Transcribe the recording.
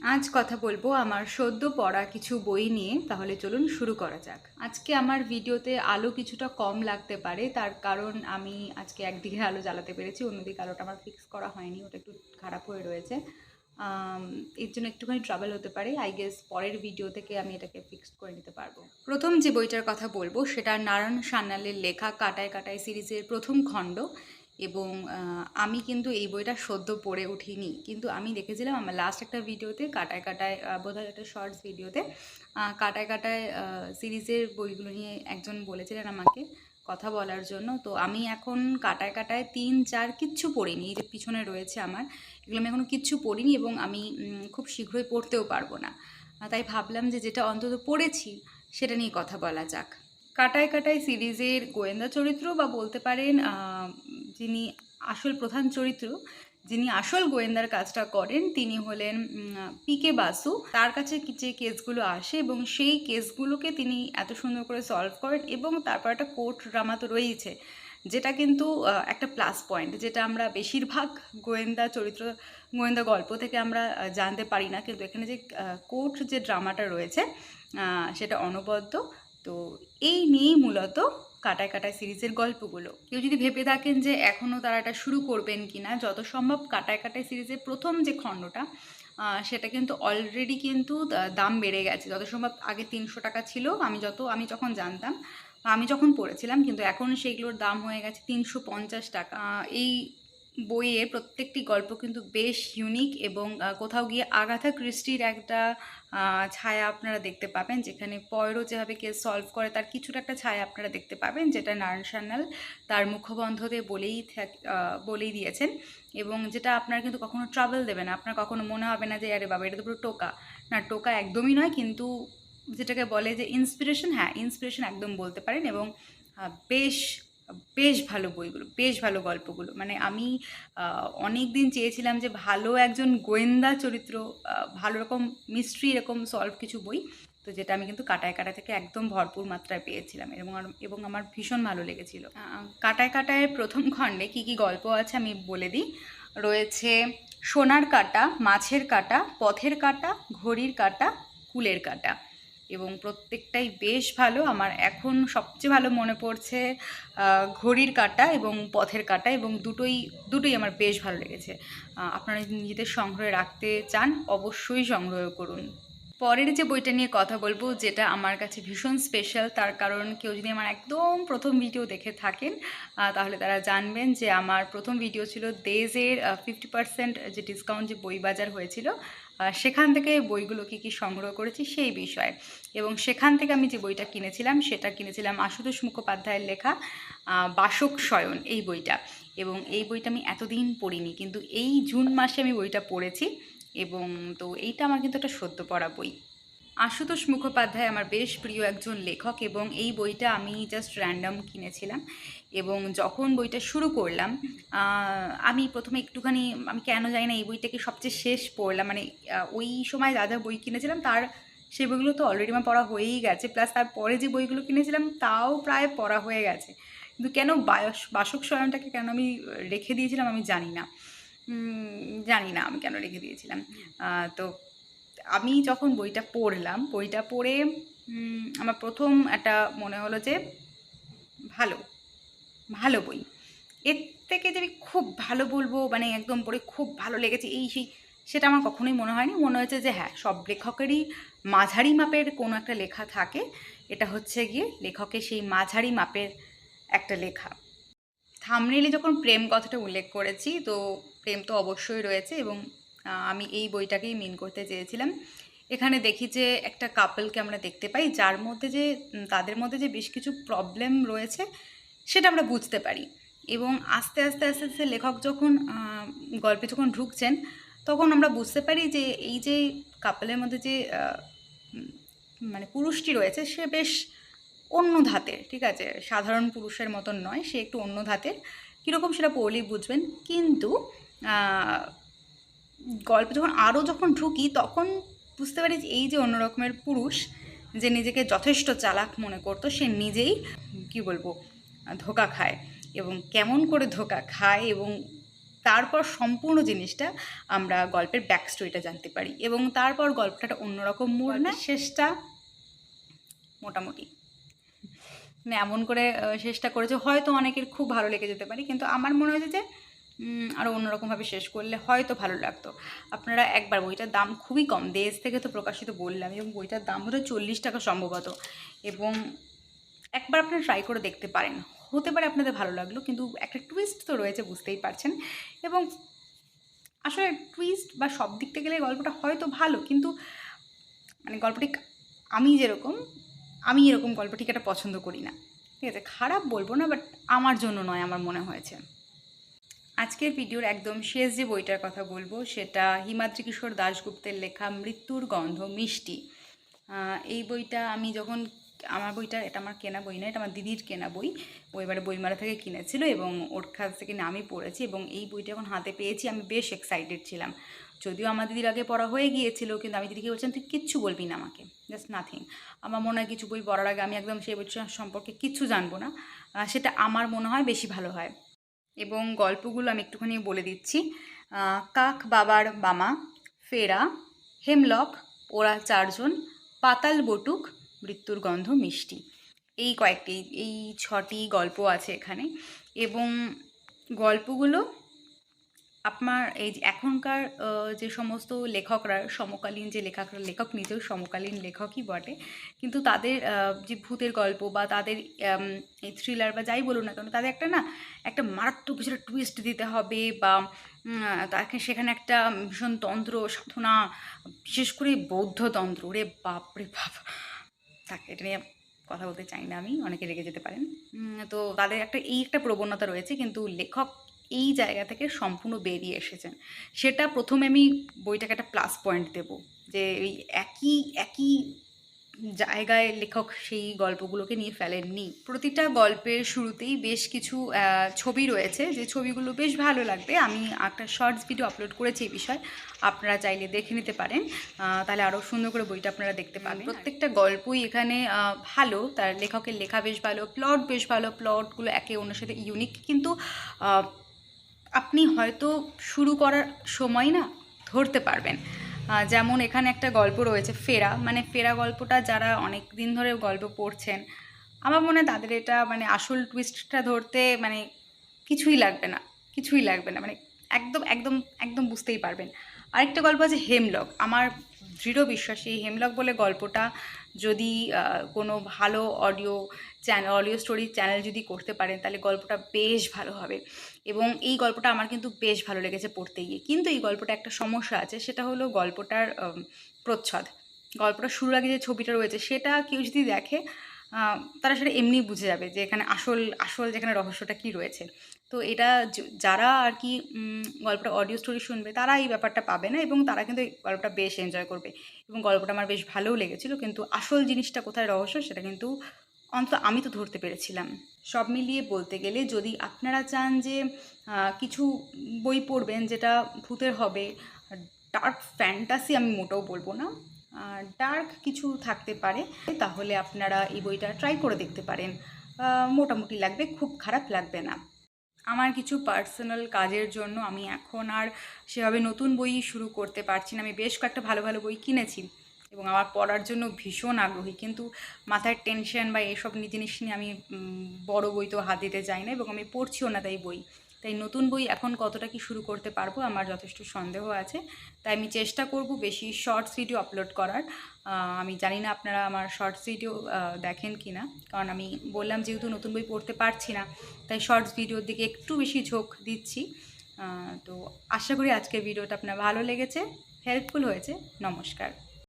আজ কথা বলব আমার সদ্য পড়া কিছু বই নিয়ে, তাহলে চলুন শুরু করা যাক। আজকে আমার ভিডিওতে আলো কিছুটা কম লাগতে পারে, তার কারণ আমি আজকে একদিকে আলো জ্বালাতে পেরেছি, অন্যদিকে আলোটা আমার ফিক্স করা হয়নি, ওটা একটু খারাপ হয়ে রয়েছে। এর জন্য একটুখানি ট্রাভেল হতে পারে আই গেস পরের ভিডিও থেকে আমি এটাকে ফিক্সড করে নিতে পারব। প্রথম যে বইটার কথা বলব, সেটা নারায়ণ সান্যালের লেখা কাটায় কাটায় সিরিজের প্রথম খণ্ড। এবং আমি কিন্তু এই বইটা সদ্য পড়ে উঠিনি। কিন্তু আমি দেখেছিলাম আমার লাস্ট একটা ভিডিওতে কাটায় কাটায় আহ, বোধহয় একটা শর্টস ভিডিওতে কাটায় কাটায় সিরিজের বইগুলো নিয়ে একজন বলেছিলেন আমাকে কথা বলার জন্য। তো আমি এখন কাটায় কাটায় তিন চার কিচ্ছু পড়িনি এই যে পিছনে রয়েছে আমার এগুলো আমি এখনও কিচ্ছু পড়িনি এবং আমি খুব শীঘ্রই পড়তেও পারব না। তাই ভাবলাম যে যেটা অন্তত পড়েছি সেটা নিয়ে কথা বলা যাক। কাটায় কাটায় সিরিজের গোয়েন্দা চরিত্র বা বলতে পারেন যিনি আসল প্রধান চরিত্র, যিনি আসল গোয়েন্দার কাজটা করেন, তিনি হলেন পি কে বাসু। তার কাছে যে কেসগুলো আসে এবং সেই কেসগুলোকে তিনি এত সুন্দর করে সলভ করেন এবং তারপর একটা কোর্ট ড্রামা তো রয়েছে যেটা কিন্তু একটা প্লাস পয়েন্ট যেটা আমরা বেশিরভাগ গোয়েন্দা চরিত্র, গোয়েন্দা গল্প থেকে আমরা জানতে পারি না। কিন্তু এখানে যে কোর্ট যে ড্রামাটা রয়েছে সেটা অনবদ্য। তো এই নিয়েই মূলত কাটায় কাটায় সিরিজের গল্পগুলো। কেউ যদি ভেবে থাকেন যে এখনও তারা এটা শুরু করবেন কি না যত সম্ভব কাটায় কাটায় সিরিজের প্রথম যে খণ্ডটা সেটা কিন্তু অলরেডি কিন্তু দাম বেড়ে গেছে। যত সম্ভব আগে তিনশো টাকা ছিল, আমি যত, আমি যখন জানতাম, আমি যখন পড়েছিলাম, কিন্তু এখন সেগুলোর দাম হয়ে গেছে তিনশো পঞ্চাশ টাকা। এই বইয়ে প্রত্যেকটি গল্প কিন্তু বেশ ইউনিক এবং কোথাও গিয়ে আগাথা ক্রিস্টির একটা ছায়া আপনারা দেখতে পাবেন। যেখানে পয়রো যেভাবে কেস সলভ করে, তার কিছুটা একটা ছায়া আপনারা দেখতে পাবেন, যেটা নারায়ণ সান্যাল তার মুখবন্ধতে বলেই বলেই দিয়েছেন। এবং যেটা আপনার কিন্তু কখনো ট্রাভেল দেবে না। আপনার কখনো মনে হবে না যে, আরে বাবা, এটা তো পুরো টোকা। না, টোকা একদমই নয়, কিন্তু যেটাকে বলে যে ইন্সপিরেশন হ্যাঁ ইন্সপিরেশন একদম বলতে পারেন। এবং বেশ বেশ ভালো বইগুলো বেশ ভালো গল্পগুলো। মানে আমি অনেক দিন চেয়েছিলাম যে ভালো একজন গোয়েন্দা চরিত্র ভালো রকম মিস্ট্রি এরকম সলভ কিছু বই। তো যেটা আমি কিন্তু কাটায় কাটা থেকে একদম ভরপুর মাত্রায় পেয়েছিলাম। এবং এবং আমার ভীষণ ভালো লেগেছিল। কাটায় কাটায় প্রথম খণ্ডে কি কি গল্প আছে আমি বলে দিই। রয়েছে সোনার কাটা মাছের কাটা পথের কাটা ঘড়ির কাটা কুলের কাটা। এবং প্রত্যেকটাই বেশ ভালো। আমার এখন সবচেয়ে ভালো মনে পড়ছে ঘড়ির কাটা এবং পথের কাটা এবং দুটোই দুটোই আমার বেশ ভালো লেগেছে। আপনারা নিজেদের সংগ্রহে রাখতে চান, অবশ্যই সংগ্রহ করুন। পরের যে বইটা নিয়ে কথা বলব, যেটা আমার কাছে ভীষণ স্পেশাল তার কারণ কেউ যদি আমার একদম প্রথম ভিডিও দেখে থাকেন তাহলে তারা জানবেন যে আমার প্রথম ভিডিও ছিল দেজের ফিফটি পার্সেন্ট যে ডিসকাউন্ট যে বই বাজার হয়েছিল সেখান থেকে বইগুলো কী কী সংগ্রহ করেছি সেই বিষয়ে। এবং সেখান থেকে আমি যে বইটা কিনেছিলাম, সেটা কিনেছিলাম আশুতোষ মুখোপাধ্যায়ের লেখা বাসক শয়ন, এই বইটা। এবং এই বইটা আমি এতদিন পড়িনি, কিন্তু এই জুন মাসে আমি বইটা পড়েছি। এবং তো এইটা আমার কিন্তু একটা সদ্য পড়া বই। আশুতোষ মুখোপাধ্যায় আমার বেশ প্রিয় একজন লেখক এবং এই বইটা আমি জাস্ট র্যান্ডম কিনেছিলাম এবং যখন বইটা শুরু করলাম আমি প্রথমে একটুখানি, আমি কেন জানি না এই বইটাকে সবচেয়ে শেষ পড়লাম। মানে ওই সময় যা যা বই কিনেছিলাম তার, সেই বইগুলো তো অলরেডি আমার পড়া হয়েই গেছে। প্লাস তারপরে যে বইগুলো কিনেছিলাম তাও প্রায় পড়া হয়ে গেছে। কিন্তু কেন বায়স, বাসক স্বয়নটাকে কেন আমি রেখে দিয়েছিলাম আমি জানি না। জানি না আমি কেন রেখে দিয়েছিলাম। তো আমি যখন বইটা পড়লাম, বইটা পড়ে আমার প্রথম একটা মনে হলো যে ভালো ভালো বই। এর থেকে যে আমি খুব ভালো বলব মানে একদম পড়ে খুব ভালো লেগেছে, এই সেই সেটা আমার কখনোই মনে হয়নি। মনে হয়েছে যে হ্যাঁ সব লেখকেরই মাঝারি মাপের কোনো একটা লেখা থাকে। এটা হচ্ছে গিয়ে লেখকের সেই মাঝারি মাপের একটা লেখা। থামনেলে যখন প্রেম কথাটা উল্লেখ করেছি, তো প্রেম তো অবশ্যই রয়েছে এবং আমি এই বইটাকেই মিন করতে চেয়েছিলাম। এখানে দেখি যে একটা কাপলকে আমরা দেখতে পাই, যার মধ্যে যে তাদের মধ্যে যে বেশ কিছু প্রবলেম রয়েছে, সেটা আমরা বুঝতে পারি। এবং আস্তে আস্তে আস্তে আস্তে লেখক যখন গল্পে যখন ঢুকছেন, তখন আমরা বুঝতে পারি যে এই যে কাপলের মধ্যে যে মানে পুরুষটি রয়েছে, সে বেশ অন্য ধাতের ঠিক আছে? সাধারণ পুরুষের মতন নয় সে একটু অন্য ধাতের। কীরকম সেটা পড়লেই বুঝবেন। কিন্তু গল্পে যখন আরও যখন ঢুকি তখন বুঝতে পারি যে এই যে অন্য রকমের পুরুষ যে নিজেকে যথেষ্ট চালাক মনে করতো সে নিজেই কি বলব ধোকা খায় এবং কেমন করে ধোকা খায় এবং তারপর সম্পূর্ণ জিনিসটা আমরা গল্পের ব্যাক স্টোরিটা জানতে পারি এবং তারপর গল্পটা অন্যরকম মোড় না শেষটা মোটামুটি। মানে এমন করে শেষটা করেছে। হয়তো অনেকের খুব ভালো লেগে যেতে পারে, কিন্তু আমার মনে হয়েছে যে আরও অন্যরকমভাবে শেষ করলে হয়তো ভালো লাগতো। আপনারা একবার বইটার দাম খুবই কম, দেশ থেকে তো প্রকাশিত বললাম, এবং বইটার দাম হলো চল্লিশ টাকা সম্ভবত। এবং একবার আপনারা ট্রাই করে দেখতে পারেন। হতে পারে আপনাদের ভালো লাগল, কিন্তু একটা টুইস্ট তো রয়েছে, বুঝতেই পারছেন। এবং আসলে টুইস্ট বা সব দিক থেকে গেলে গল্পটা হয়তো ভালো, কিন্তু মানে গল্পটি আমি যেরকম আমি এরকম গল্প ঠিক একটা পছন্দ করি না। ঠিক আছে, খারাপ বলব না বাট আমার জন্য নয়, আমার মনে হয়েছে। আজকের ভিডিওর একদম শেষ যে বইটার কথা বলব, সেটা হিমাদ্রি কিশোর দাশগুপ্তের লেখা মৃত্যুর গন্ধ মিষ্টি এই বইটা আমি যখন, আমার বইটা, এটা আমার কেনা বই না, এটা আমার দিদির কেনা বই। ও এবারে বইমেলা থেকে কিনেছিল এবং ওর কাছ থেকে আমি পড়েছি এবং এই বইটা এখন হাতে পেয়েছি, আমি বেশ এক্সাইটেড ছিলাম। যদিও আমার দিদির আগে পড়া হয়ে গিয়েছিল, কিন্তু আমি দিদিকে বলছিলাম, তুই কিচ্ছু বলবি না আমাকে জাস্ট নাথিং আমার মনে হয় কিছু বই পড়ার আগে আমি একদম সেই বইটা সম্পর্কে কিচ্ছু জানব না সেটা আমার মনে হয় বেশি ভালো হয়। এবং গল্পগুলো আমি একটুখানি বলে দিচ্ছি। কাক বাবার বামা ফেরা, হেমলক ওরা চারজন, পাতাল বটুক, মৃত্যুর গন্ধ মিষ্টি। এই কয়েকটি, এই ছটি গল্প আছে এখানে। এবং গল্পগুলো আপনার এই যে এখনকার যে সমস্ত লেখকরা, সমকালীন যে লেখকরা লেখক নিজেও সমকালীন লেখকই বটে। কিন্তু তাদের যে ভূতের গল্প বা তাদের এই থ্রিলার বা যাই বলুন না কেন, তাদের একটা না, একটা মারাত্মক কিছু টুইস্ট দিতে হবে বা তাকে সেখানে একটা ভীষণ তন্ত্র, সাধনা, বিশেষ করে বৌদ্ধ তন্ত্র রে বাপ রে বাপ। থাক এটা নিয়ে কথা বলতে চাই না আমি, অনেকে রেগে যেতে পারেন। তো তাদের একটা, এই একটা প্রবণতা রয়েছে, কিন্তু লেখক এই জায়গা থেকে সম্পূর্ণ বেরিয়ে এসেছেন। সেটা প্রথমে আমি বইটাকে একটা প্লাস পয়েন্ট দেব, যে এই একই একই জায়গায় লেখক সেই গল্পগুলোকে নিয়ে ফেলেননি। প্রতিটা গল্পের শুরুতেই বেশ কিছু ছবি রয়েছে, যে ছবিগুলো বেশ ভালো লাগবে। আমি একটা শর্টস ভিডিও আপলোড করেছি এই বিষয়ে, আপনারা চাইলে দেখে নিতে পারেন। তাহলে আরও সুন্দর করে বইটা আপনারা দেখতে পাবেন। প্রত্যেকটা গল্পই এখানে ভালো, তার লেখকের লেখা বেশ ভালো প্লট বেশ ভালো প্লটগুলো একে অন্যের সাথে ইউনিক কিন্তু আপনি হয়তো শুরু করার সময় না ধরতে পারবেন। যেমন এখানে একটা গল্প রয়েছে, ফেরা। মানে ফেরা গল্পটা যারা অনেক দিন ধরে গল্প পড়ছেন, আমার মনে হয় তাদের এটা মানে আসল টুইস্টটা ধরতে মানে কিছুই লাগবে না, কিছুই লাগবে না। মানে একদম একদম একদম বুঝতেই পারবেন। আরেকটা গল্প আছে হেমলক। আমার দৃঢ় বিশ্বাস, এই হেমলক বলে গল্পটা যদি কোনো ভালো audio channel audio story channel যদি করতে পারেন, তাহলে গল্পটা বেশ ভালো হবে। এবং এই গল্পটা আমার কিন্তু বেশ ভালো লেগেছে পড়তে গিয়ে। কিন্তু এই গল্পটা একটা সমস্যা আছে, সেটা হলো গল্পটার প্রচ্ছদ। গল্পটা শুরুর আগে যে ছবিটা রয়েছে, সেটা কেউ যদি দেখে তারা সেটা এমনি বুঝে যাবে যে এখানে আসল আসল যেখানে রহস্যটা কি রয়েছে। তো এটা যারা আর কি গল্পটা অডিও স্টোরি শুনবে, তারা এই ব্যাপারটা পাবে না এবং তারা কিন্তু গল্পটা বেশ এনজয় করবে। এবং গল্পটা আমার বেশ ভালোও লেগেছিল, কিন্তু আসল জিনিসটা কোথায় রহস্য সেটা কিন্তু অন্তত আমি তো ধরতে পেরেছিলাম। সব মিলিয়ে বলতে গেলে যদি আপনারা চান যে কিছু বই পড়বেন যেটা ভূতের হবে ডার্ক ফ্যান্টাসি আমি মোটেও বলব না। ডার্ক কিছু থাকতে পারে, তাহলে আপনারা এই বইটা ট্রাই করে দেখতে পারেন। মোটামুটি লাগবে, খুব খারাপ লাগবে না। আমার কিছু পার্সোনাল কাজের জন্য আমি এখন আর সেভাবে নতুন বই শুরু করতে পারছি না। আমি বেশ কয়েকটা ভালো ভালো বই কিনেছি এবং আমার পড়ার জন্য ভীষণ আগ্রহী। কিন্তু মাথার টেনশন বা এসব জিনিস নিয়ে আমি বড় বই তো হাত দিতে যাই না এবং আমি পড়ছিও না তাই বই। তাই নতুন বই এখন কতটা কি শুরু করতে পারব আমার যথেষ্ট সন্দেহ আছে। তাই আমি চেষ্টা করব বেশি শর্টস ভিডিও আপলোড করার। আমি জানি না আপনারা আমার শর্টস ভিডিও দেখেন কি না। কারণ আমি বললাম যেহেতু নতুন বই পড়তে পারছি না, তাই শর্টস ভিডিওর দিকে একটু বেশি ঝোঁক দিচ্ছি। তো আশা করি আজকের ভিডিওটা আপনার ভালো লেগেছে হেল্পফুল হয়েছে। নমস্কার।